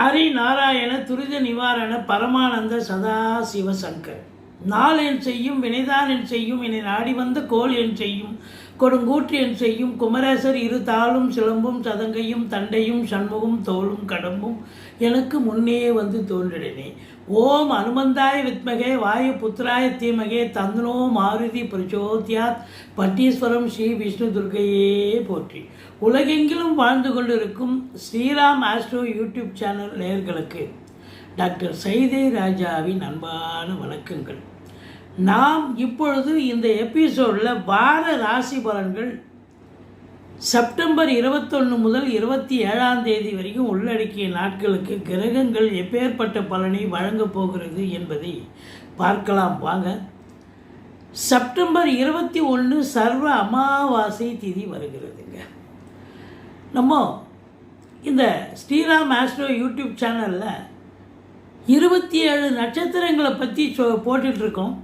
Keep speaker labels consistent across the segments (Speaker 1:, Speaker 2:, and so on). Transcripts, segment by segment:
Speaker 1: ஹரி நாராயண துரித நிவாரண பரமானந்த சதா சிவசங்கர் நாள் என் செய்யும் வினைதான் என் செய்யும் என்னை நாடி வந்த கோல் என் செய்யும். கொடுங்கூற்றியன் செய்யும் குமரேசர் இரு தாளும் சிலம்பும் சதங்கையும் தண்டையும் சண்முகம் தோளும் கடம்பும் எனக்கு முன்னே வந்து தோன்றினே ஓம் அனுமந்தாய வித்மகே வாயு புத்திராய தீமகே தந்தனோ மாருதி பிரச்சோத்யாத் பட்டீஸ்வரம் ஸ்ரீ விஷ்ணு துர்க்கையே போற்றி. உலகெங்கிலும் வாழ்ந்து கொண்டிருக்கும் ஸ்ரீராம் ஆஸ்ட்ரோ யூடியூப் சேனல் நேயர்களுக்கு டாக்டர் சைதே ராஜாவின் அன்பான வணக்கங்கள். நாம் இப்பொழுது இந்த எபிசோடில் வார ராசி பலன்கள் செப்டம்பர் இருபத்தொன்று முதல் இருபத்தி ஏழாம் தேதி வரைக்கும் உள்ளடக்கிய நாட்களுக்கு கிரகங்கள் எப்பேற்பட்ட பலனை வழங்கப் போகிறது என்பதை பார்க்கலாம். வாங்க. செப்டம்பர் இருபத்தி ஒன்று சர்வ அமாவாசை திதி வருகிறதுங்க. நம்ம இந்த ஸ்ரீராம் ஆஸ்ட்ரோ யூடியூப் சேனலில் இருபத்தி ஏழு நட்சத்திரங்களை பற்றி சொ போட்டுட்ருக்கோம்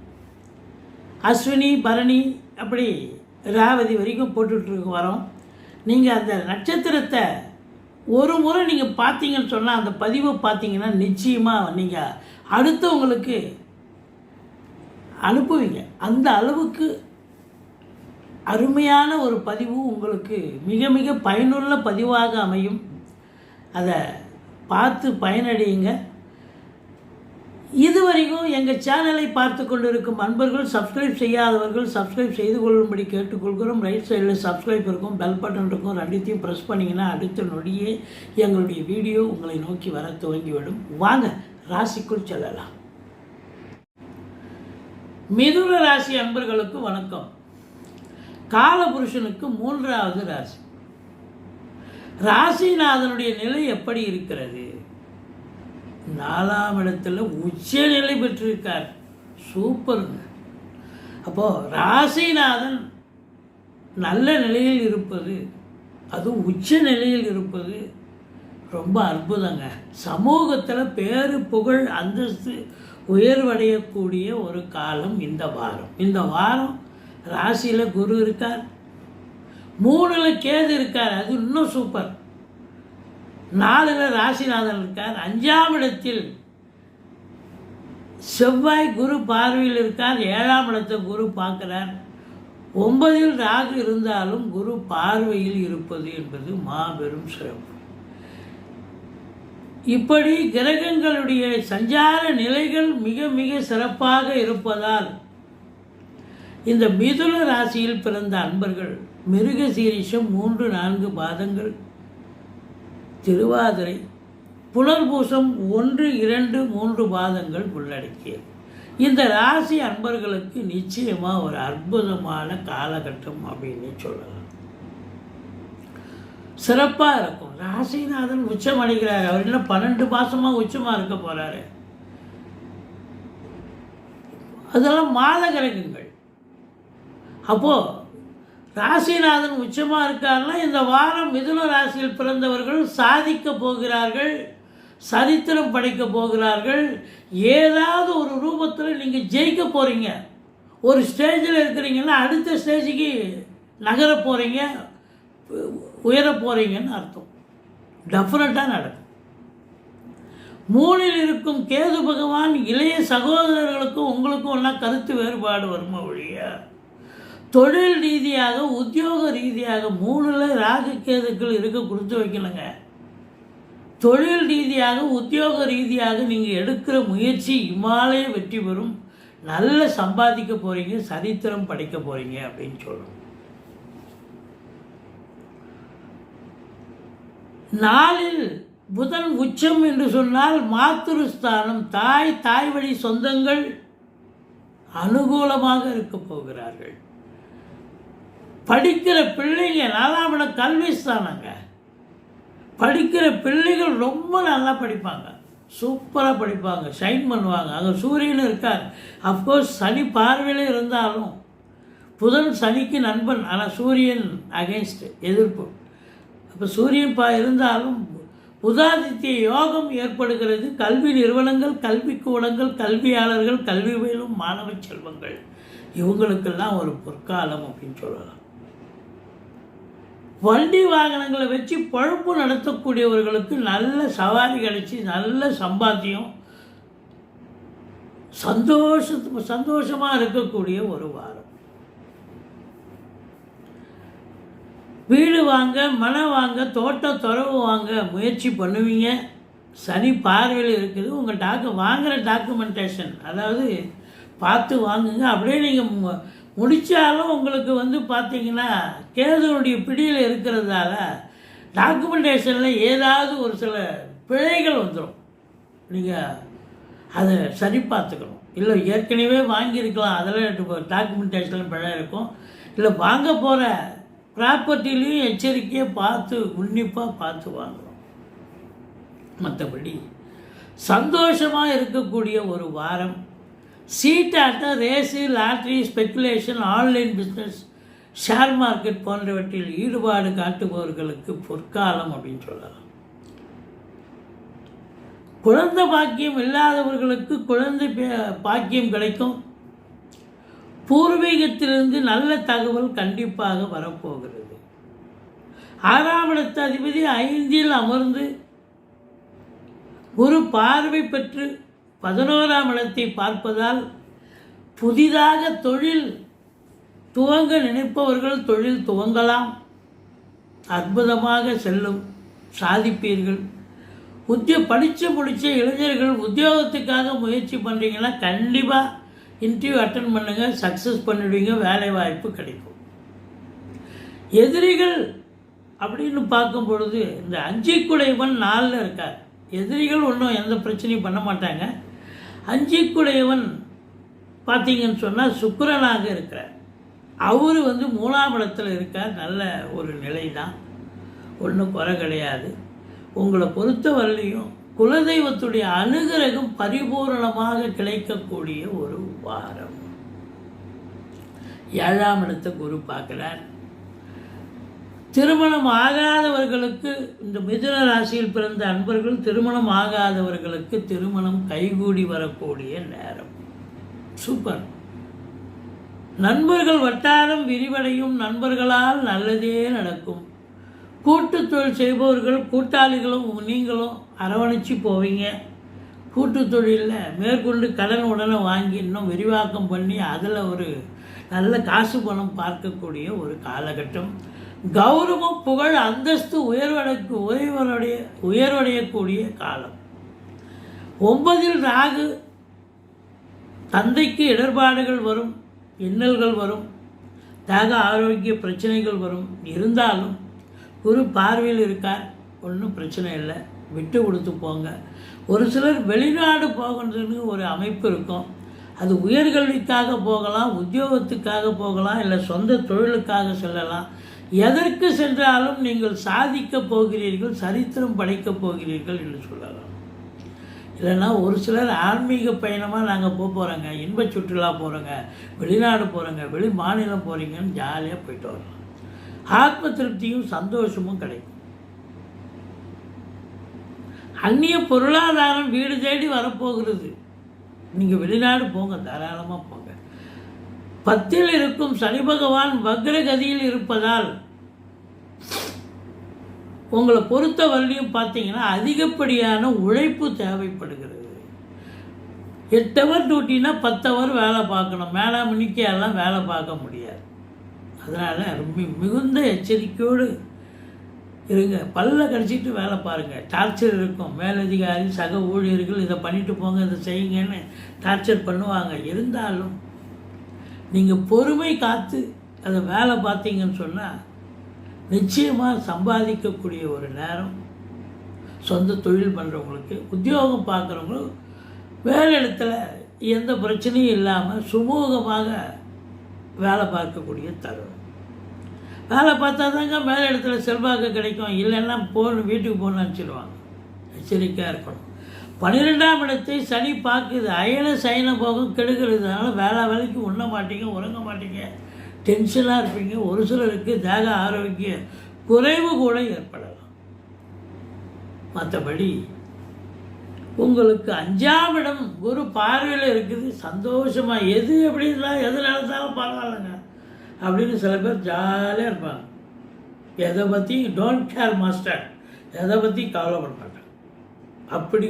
Speaker 1: அஸ்வினி பரணி அப்படி ராவதி வரைக்கும் போட்டுட்ருக்கு வரோம். நீங்கள் அந்த நட்சத்திரத்தை ஒரு முறை நீங்கள் பார்த்தீங்கன்னு சொன்னால் அந்த பதிவை பார்த்தீங்கன்னா நிச்சயமாக நீங்கள் அடுத்தவங்களுக்கு அனுப்புவீங்க. அந்த அளவுக்கு அருமையான ஒரு பதிவு உங்களுக்கு மிக மிக பயனுள்ள பதிவாக அமையும். அதை பார்த்து பயனடையுங்க. இதுவரைக்கும் எங்கள் சேனலை பார்த்து கொண்டிருக்கும் அன்பர்கள் சப்ஸ்கிரைப் செய்யாதவர்கள் சப்ஸ்கிரைப் செய்து கொள்ளும்படி கேட்டுக்கொள்கிறோம். ரைட் சைடில் சப்ஸ்கிரைப் இருக்கும் பெல் பட்டன் இருக்கும். ரெண்டுத்தையும் ப்ரெஸ் பண்ணிங்கன்னா அடுத்த நொடியே எங்களுடைய வீடியோ உங்களை நோக்கி வர துவங்கிவிடும். வாங்க ராசிக்குள் செல்லலாம். மிதுன ராசி அன்பர்களுக்கு வணக்கம். காலபுருஷனுக்கு மூன்றாவது ராசி. ராசிநாதனுடைய நிலை எப்படி இருக்கிறது? நாலாம் இடத்துல உச்ச நிலை பெற்றிருக்கார். சூப்பருங்க அப்போது ராசிநாதன் நல்ல நிலையில் இருப்பது அதுவும் உச்ச நிலையில் இருப்பது ரொம்ப அற்புதங்க. சமூகத்தில் பேரு புகழ் அந்தஸ்து உயர்வடையக்கூடிய ஒரு காலம் இந்த வாரம். இந்த வாரம் ராசியில் குரு இருக்கார். மூணில் கேது இருக்கார். அது இன்னும் சூப்பர். நாலில் ராசிநாதன் இருக்கார். அஞ்சாம் இடத்தில் செவ்வாய் குரு பார்வையில் இருக்கார். ஏழாம் இடத்தை குரு பார்க்கிறார். ஒன்பதில் ராகு இருந்தாலும் குரு பார்வையில் இருப்பது என்பது மாபெரும் சிறப்பு. இப்படி கிரகங்களுடைய சஞ்சார நிலைகள் மிக மிக சிறப்பாக இருப்பதால் இந்த மிதுன ராசியில் பிறந்த அன்பர்கள் மிருக சீரிஷம் மூன்று நான்கு பாதங்கள் திருவாதிரை புனர்பூசம் ஒன்று இரண்டு மூன்று பாதங்கள் உள்ளடக்கியது. இந்த ராசி அன்பர்களுக்கு நிச்சயமாக ஒரு அற்புதமான காலகட்டம் அப்படின்னு சொல்லலாம். சிறப்பாக இருக்கும். ராசிநாதன் உச்சம் அடைகிறார். அவர் என்ன பன்னெண்டு மாதமாக உச்சமாக இருக்க போகிறாரு அதெல்லாம் மாத கிரகங்கள். அப்போது ராசிநாதன் உச்சமாக இருக்காருன்னா இந்த வாரம் மிதுன ராசியில் பிறந்தவர்கள் சாதிக்க போகிறார்கள் சரித்திரம் படைக்க போகிறார்கள். ஏதாவது ஒரு ரூபத்தில் நீங்கள் ஜெயிக்க போகிறீங்க ஒரு ஸ்டேஜில் இருக்கிறீங்கன்னா அடுத்த ஸ்டேஜுக்கு நகர போகிறீங்க உயர போகிறீங்கன்னு அர்த்தம். டெஃபினட்டாக நடக்கும். மூணில் இருக்கும் கேது பகவான் இளைய சகோதரர்களுக்கும் உங்களுக்கும் ஒன்றா கருத்து வேறுபாடு வருமா ஒழிய? தொழில் ரீதியாக உத்தியோக ரீதியாக மூணில் ராகு கேதுக்கள் இருக்க கொடுத்து வைக்கணுங்க. தொழில் ரீதியாக உத்தியோக ரீதியாக நீங்கள் எடுக்கிற முயற்சி இமாலய வெற்றி பெறும். நல்ல சம்பாதிக்க போகிறீங்க சரித்திரம் படைக்க போகிறீங்க அப்படின்னு சொல்லணும் நாளில் புதன் உச்சம் என்று சொன்னால் மாத்திருஸ்தானம். தாய் தாய் வழி சொந்தங்கள் அனுகூலமாக இருக்க போகிறார்கள். படிக்கிற பிள்ளைங்க நாலாம் இடம் கல்வி ஸ்தானங்க. படிக்கிற பிள்ளைகள் ரொம்ப நல்லா படிப்பாங்க. சூப்பராக படிப்பாங்க. ஷைன் பண்ணுவாங்க. அங்கே சூரியன் இருக்கார். அஃப்கோர்ஸ் சனி பார்வையில் இருந்தாலும் புதன் சனிக்கு நண்பன். ஆனால் சூரியன் அகைன்ஸ்ட் எதிர்ப்பு. அப்போ சூரியன் பா இருந்தாலும் புதாதித்ய யோகம் ஏற்படுகிறது. கல்வி நிறுவனங்கள் கல்வி கூடங்கள் கல்வியாளர்கள் கல்வி பயிலும் மாணவ செல்வங்கள். இவங்களுக்கெல்லாம் ஒரு பொற்காலம் அப்படின்னு சொல்லலாம். வண்டி வாகனங்களை வச்சு பழுப்பு நடத்தக்கூடியவர்களுக்கு நல்ல சவாரி கிடைச்சி நல்ல சம்பாத்தியம் சந்தோஷ சந்தோஷமாக இருக்கக்கூடிய ஒரு வாரம். வீடு வாங்க மனை வாங்க தோட்டம் துறவு வாங்க முயற்சி பண்ணுவீங்க. சனி பார்வையில் இருக்குது. உங்கள் டாக்கு வாங்குகிற டாக்குமெண்டேஷன் அதாவது பார்த்து வாங்குங்க. அப்படியே நீங்கள் முடித்தாலும் உங்களுக்கு வந்து பார்த்தீங்கன்னா கேதுனுடைய பிடியில் இருக்கிறதால டாக்குமெண்டேஷனில் ஏதாவது ஒரு சில பிழைகள் வந்துடும் நீங்கள் அதை சரி பார்த்துக்கணும். இல்லை ஏற்கனவே வாங்கியிருக்கலாம். அதில் டாக்குமெண்டேஷனில் பிழை இருக்கும். இல்லை வாங்க போகிற ப்ராப்பர்ட்டிலையும் எச்சரிக்கையாக பார்த்து உன்னிப்பாக பார்த்து வாங்கணும். மற்றபடி சந்தோஷமாக இருக்கக்கூடிய ஒரு வாரம் சீட்டாட்டம் race lottery speculation online business share market போன்றவற்றில் ஈடுபாடு காட்டுபவர்களுக்கு பொற்காலம் அப்படின்னு சொல்லலாம். குழந்தை பாக்கியம் இல்லாதவர்களுக்கு குழந்தை பே- பாக்கியம் கிடைக்கும். பூர்வீகத்திலிருந்து நல்ல தகவல் கண்டிப்பாக வரப்போகிறது. ஆறாம் இடத்து அதிபதி ஐந்தில் அமர்ந்து ஒரு பார்வை பெற்று பதினோராம் இடத்தை பார்ப்பதால் புதிதாக தொழில் துவங்க நினைப்பவர்கள் தொழில் துவங்கலாம். அற்புதமாக செல்லும் சாதிப்பீர்கள். உத்திய படித்து முடித்த இளைஞர்கள் உத்தியோகத்துக்காக முயற்சி பண்ணுறீங்கன்னா கண்டிப்பாக இன்டர்வியூ அட்டன் பண்ணுங்கள் சக்ஸஸ் பண்ணிடுவீங்க வேலை வாய்ப்பு கிடைக்கும். எதிரிகள் அப்படின்னு பார்க்கும் பொழுது இந்த அஞ்சிக்குடையவன் நாளில் இருக்கார். எதிரிகள் ஒன்றும் எந்த பிரச்சனையும் பண்ண மாட்டாங்க. அஞ்சிக்குடையவன். பார்த்தீங்கன்னு சொன்னால் சுக்கரனாக இருக்கிறார். அவர் வந்து மூலாபலத்தில் இருக்கார். நல்ல ஒரு நிலை தான் ஒன்றும் குறை கிடையாது. உங்களை பொறுத்த வரலையும் குலதெய்வத்துடைய அனுகிரகம் பரிபூரணமாக கிடைக்கக்கூடிய ஒரு வாரம் ஏழாம் இடத்தை குரு பார்க்குறார். திருமணம் ஆகாதவர்களுக்கு இந்த மிதுன ராசியில் பிறந்த அன்பர்கள் திருமணம் ஆகாதவர்களுக்கு திருமணம் கைகூடி வரக்கூடிய நேரம். சூப்பர். நண்பர்கள் வட்டாரம் விரிவடையும் நண்பர்களால் நல்லதே நடக்கும். கூட்டு தொழில் செய்பவர்கள் கூட்டாளிகளும் நீங்களும் அரவணைச்சு போவீங்க. கூட்டு தொழிலில் மேற்கொண்டு கடன் உடனே வாங்கி இன்னும் விரிவாக்கம் பண்ணி அதில் ஒரு நல்ல காசு பணம் பார்க்கக்கூடிய ஒரு காலகட்டம். கௌரவம் புகழ் அந்தஸ்து உயர்வடைக்கு உயர்வடைய உயர்வடையக்கூடிய காலம். ஒன்பதில் ராகு தந்தைக்கு இடர்பாடுகள் வரும் இன்னல்கள் வரும் தாக ஆரோக்கிய பிரச்சனைகள் வரும். இருந்தாலும் குரு பார்வையில் இருக்கார். ஒன்றும் பிரச்சனை இல்லை. விட்டு கொடுத்து போங்க. ஒரு சிலர் வெளிநாடு போகின்றதுன்னு ஒரு அமைப்பு இருக்கும். அது உயர்கல்விக்காக போகலாம் உத்தியோகத்துக்காக போகலாம் இல்லை சொந்த தொழிலுக்காக செல்லலாம். எதற்கு சென்றாலும் நீங்கள் சாதிக்கப் போகிறீர்கள் சரித்திரம் படைக்கப் போகிறீர்கள் என்று சொல்லலாம். இல்லைன்னா ஒரு சிலர் ஆன்மீக பயணமாக நாங்கள் போக போகிறோங்க இன்ப சுற்றுலா போகிறோங்க வெளிநாடு போகிறோங்க வெளி மாநிலம் போகிறீங்கன்னு ஜாலியாக போயிட்டு வரலாம். ஆத்ம திருப்தியும் சந்தோஷமும் கிடைக்கும். அந்நிய பொருளாதாரம் வீடு தேடி வரப்போகிறது. நீங்கள் வெளிநாடு போங்க தாராளமாக போங்க. பத்தில் இருக்கும் சனி பகவான் வக்ரகதியில் இருப்பதால் உங்களை பொறுத்த வரலையும் பார்த்தீங்கன்னா அதிகப்படியான உழைப்பு தேவைப்படுகிறது. எட்டு ஹவர் டியூட்டினா பத்து ஹவர் வேலை பார்க்கணும். மேலே மணிக்கெல்லாம் வேலை பார்க்க முடியாது. அதனால் ரொம்ப மிகுந்த எச்சரிக்கையோடு இருங்க. பல்ல கடிச்சிட்டு வேலை பாருங்கள் டார்ச்சர் இருக்கும். மேலதிகாரி சக ஊழியர்கள் இதை பண்ணிட்டு போங்க இதை செய்யுங்கன்னு டார்ச்சர் பண்ணுவாங்க. இருந்தாலும் நீங்கள் பொறுமை காத்து அதை வேலை பார்த்தீங்கன்னு சொன்னால் நிச்சயமாக சம்பாதிக்கக்கூடிய ஒரு நேரம் சொந்த தொழில் பண்ணுறவங்களுக்கு உத்தியோகம் பார்க்குறவங்களும் வேலை இடத்துல எந்த பிரச்சனையும் இல்லாமல் சுமூகமாக வேலை பார்க்கக்கூடிய தருணம். வேலை பார்த்தா தாங்க மேலே இடத்துல செல்வாக்கு கிடைக்கும். இல்லைன்னா போகணும் வீட்டுக்கு போகணும்னு நினச்சிடுவாங்க எச்சரிக்கையாக இருக்கணும். பன்னிரெண்டாம் இடத்தை சனி பார்க்குது. அயன சயன போகம் கெடுக்கிறது. அதனால் வேலை வேலைக்கு உண்ண மாட்டீங்க உறங்க மாட்டீங்க. டென்ஷனாக இருப்பீங்க. ஒரு சிலருக்கு தேக ஆரோக்கிய குறைவு கூட ஏற்படலாம். மற்றபடி உங்களுக்கு அஞ்சாம் இடம் குரு பார்வையில் இருக்குது. சந்தோஷமாக எது எப்படி இருந்தாலும் எது நடந்தாலும் பரவாயில்லைங்க அப்படின்னு சில பேர் ஜாலியாக இருப்பாங்க. எதை பற்றி டோன்ட் கேர் மாஸ்டர் எதை பற்றி கவலைப்பட மாட்டாங்க. அப்படி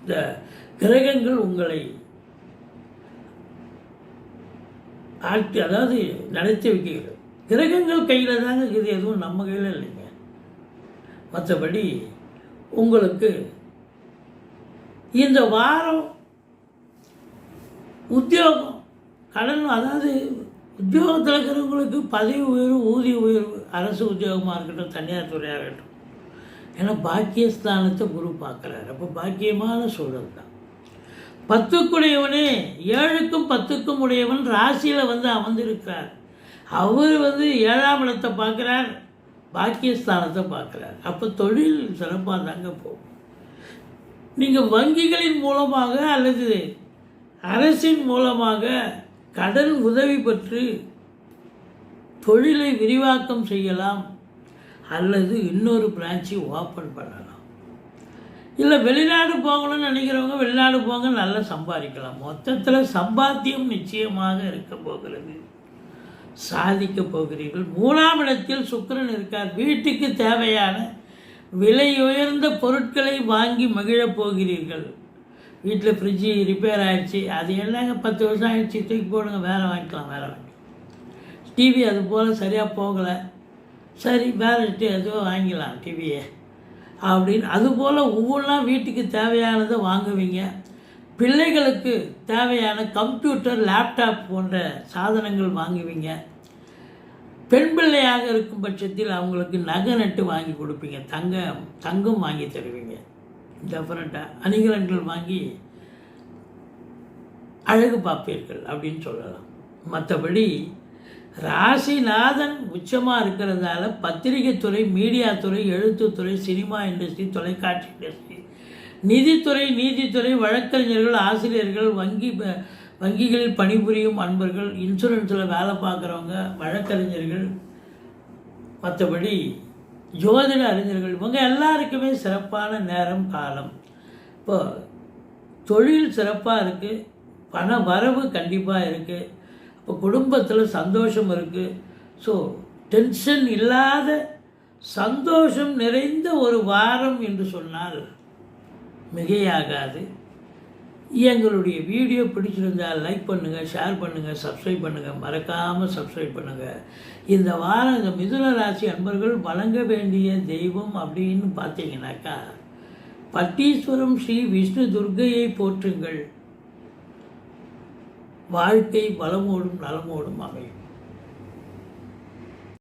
Speaker 1: இந்த கிரகங்கள் உங்களை ஆட்சி அதாவது நடத்தி வைக்கிறது. கிரகங்கள் கையில் தாங்க இது எதுவும் நம்ம கையில் இல்லைங்க. மற்றபடி உங்களுக்கு இந்த வாரம் உத்தியோகம் கடன் அதாவது உத்தியோகத்தில் இருக்கிறவங்களுக்கு பதவி உயர்வு ஊதிய உயர்வு அரசு உத்தியோகமாக இருக்கட்டும் தனியார் துறையாக இருக்கட்டும் ஏன்னா பாக்கியஸ்தானத்தை குரு பார்க்குறாரு. அப்போ பாக்கியமான சூழல் தான். பத்துக்குடையவனே ஏழுக்கும் பத்துக்கும் உடையவன் ராசியில் வந்து அமர்ந்திருக்கிறார் அவர் வந்து ஏழாம் இடத்தை பார்க்குறார் பாக்கியஸ்தானத்தை பார்க்குறார். அப்போ தொழில் சிறப்பாக தாங்க போகும். நீங்கள் வங்கிகளின் மூலமாக அல்லது அரசின் மூலமாக கடன் உதவி பெற்று தொழிலை விரிவாக்கம் செய்யலாம். அல்லது இன்னொரு பிரான்ச்சு ஓப்பன் பண்ணலாம். இல்லை வெளிநாடு போகணும்னு நினைக்கிறவங்க வெளிநாடு போங்க நல்லா சம்பாதிக்கலாம். மொத்தத்தில் சம்பாத்தியம் நிச்சயமாக இருக்க போகிறது. சாதிக்க போகிறீர்கள். மூணாம் இடத்தில் சுக்கரன் இருக்கார். வீட்டுக்கு தேவையான விலை உயர்ந்த பொருட்களை வாங்கி மகிழப் போகிறீர்கள். வீட்டில் ஃப்ரிட்ஜு ரிப்பேர் ஆகிடுச்சு அது என்னங்க? பத்து வருஷம் ஆகிடுச்சு தூக்கி போடுங்க. வேறு வாங்கிக்கலாம் வேறு வாங்கிக்கலாம். டிவி அது போல் சரியாக போகலை. சரி வேறு ஏதோ வாங்கிக்கலாம் டிவியை. அப்படின்னு அதுபோல் ஒவ்வொன்றா வீட்டுக்கு தேவையானதை வாங்குவீங்க. பிள்ளைகளுக்கு தேவையான கம்ப்யூட்டர் லேப்டாப் போன்ற சாதனங்கள் வாங்குவீங்க. பெண் பிள்ளையாக இருக்கும் பட்சத்தில் அவங்களுக்கு நகை நட்டு வாங்கி கொடுப்பீங்க. தங்கம் தங்கம் வாங்கி தருவீங்க. டெஃபரெண்ட்டாக அணிகலன்கள் வாங்கி அழகு பார்ப்பீர்கள் அப்படின்னு சொல்லலாம். மற்றபடி ராசிநாதன் உச்சமாக இருக்கிறதால பத்திரிகை துறை மீடியா துறை எழுத்துத்துறை சினிமா இண்டஸ்ட்ரி தொலைக்காட்சி இண்டஸ்ட்ரி. நிதித்துறை நீதித்துறை வழக்கறிஞர்கள் ஆசிரியர்கள் வங்கி வங்கிகளில் பணிபுரியும் அன்பர்கள் இன்சூரன்ஸில் வேலை பார்க்குறவங்க வழக்கறிஞர்கள் மற்றபடி ஜோதிட அறிஞர்கள் இவங்க எல்லாருக்குமே சிறப்பான நேரம் காலம். இப்போ தொழில் சிறப்பாக இருக்குது பண வரவு கண்டிப்பாக இருக்குது இப்போ குடும்பத்தில் சந்தோஷம் இருக்குது ஸோ டென்ஷன் இல்லாத சந்தோஷம் நிறைந்த ஒரு வாரம் என்று சொன்னால் மிகையாகாது. எங்களுடைய வீடியோ பிடிச்சிருந்தால் லைக் பண்ணுங்கள் ஷேர் பண்ணுங்கள் சப்ஸ்கிரைப் பண்ணுங்கள் மறக்காமல் சப்ஸ்கிரைப் பண்ணுங்கள் இந்த வாரம் இந்த மிதுன ராசி அன்பர்கள் வழங்க வேண்டிய தெய்வம் அப்படின்னு பார்த்தீங்கன்னாக்கா பட்டீஸ்வரம் ஸ்ரீ விஷ்ணு துர்க்கையை போற்றுங்கள். வாழ்க்கை வளமோடும் நலமோடும் அமையும்.